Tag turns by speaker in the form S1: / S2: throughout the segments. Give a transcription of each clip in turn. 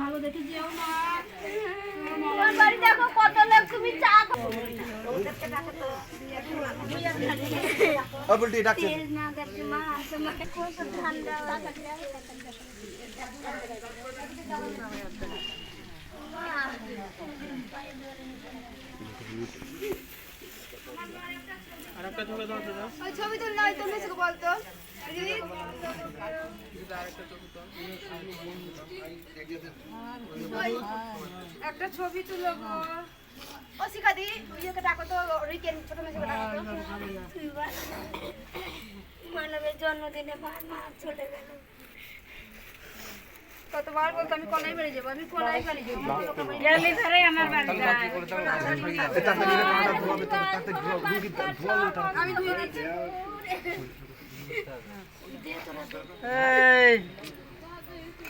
S1: ভালো দেখে যেও মা দেখো কত লোক তুমি চা
S2: বলটি ডাকছেন
S1: তেল না দেখে মা তোমাকে কত ঠান্ডা
S3: ছবি তুল নয় তুমি শুধু বলতো একটা ছবি তুলো গো। ও শিখাদি ইয়েকে ডাকো তো রিকেন ছোট মেয়েকে ডাকো
S1: মানবের জন্মদিনে মা মা চলে গেল।
S3: কতবার বলতো আমি কলাই বাড়ি যাব আমি কলাই বাড়ি যাব।
S1: গেলে ধরে আমার বাড়ি
S3: আমি ধুয়ে দিচ্ছি।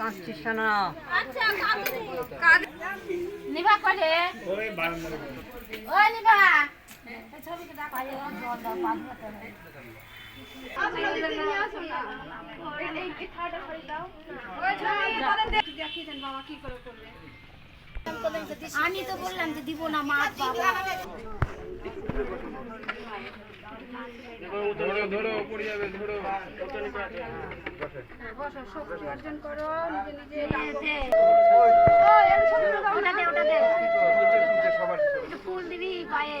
S1: আচ্ছা নিভা করে ওই নিভা ছবিটা ডাকা জল দাও পাঁচ আমি তো বললাম যে দিব না মাছ পাবো
S3: বসো শক্তি অর্জন করো নিজে নিজে
S1: দে, দে। ওটা দে ওটা দে। ফুল দিবি পায়ে।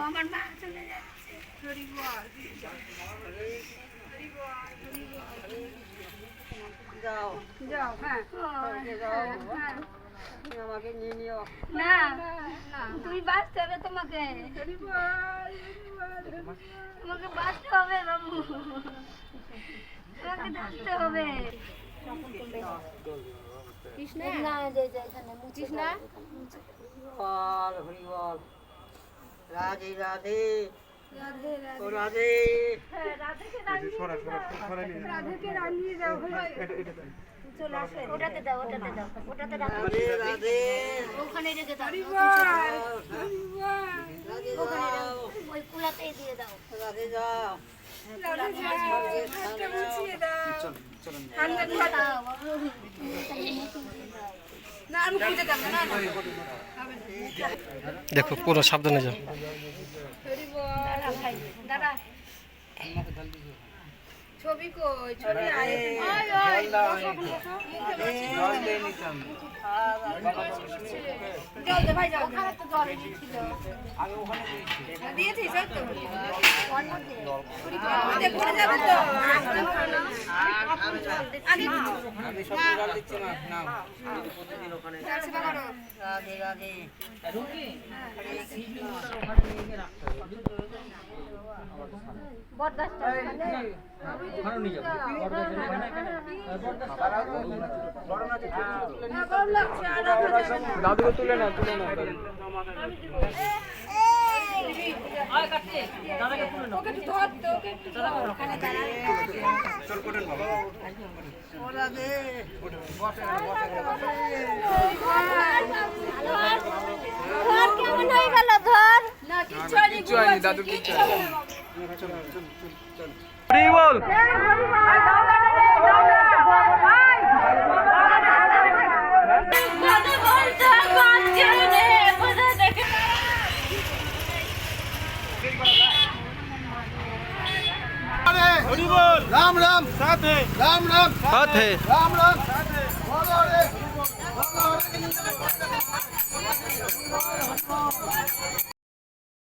S1: আমার মা চলে
S4: আমাকে নিয়ে নিও
S1: না তুমি বাঁচতে হবে তোমাকে তোমাকে বাঁচতে হবে, বাবু। তোমাকে থাকতে হবে। কৃষ্ণ? না যে এখানে
S4: রাধে রাধে।
S3: রাধে রাধে।
S1: রাধাকে
S3: দাও।
S1: চলে আসে ওটাতে দাও ওটাতে দাও ওটাতে রাখো
S4: রাধে রাধে।
S1: ওখানে রেখে দাও ওখানে ওই কুলাতেই দিয়ে দাও।
S4: রাধে যাও।
S3: যাও
S5: দেখো, পুরো সাবধানে যাও।
S3: ছবি কই ছবি আয় জল দে ভাই দে
S1: ওখানে তো জল ছিল
S3: দিয়েছিস ওই তো
S1: অন্য দে
S3: দে পড়ে যাবে তো আগে
S4: ওখানে
S3: সেবা
S2: দাদুকে তুলে না তুলে না দাদু কিচ্ছু হয়নি। চল চল চল চল হরি বল।
S1: राम साथ है।
S2: राम राम साथ है। राम राम साथ है। बोलो रे बोलो रे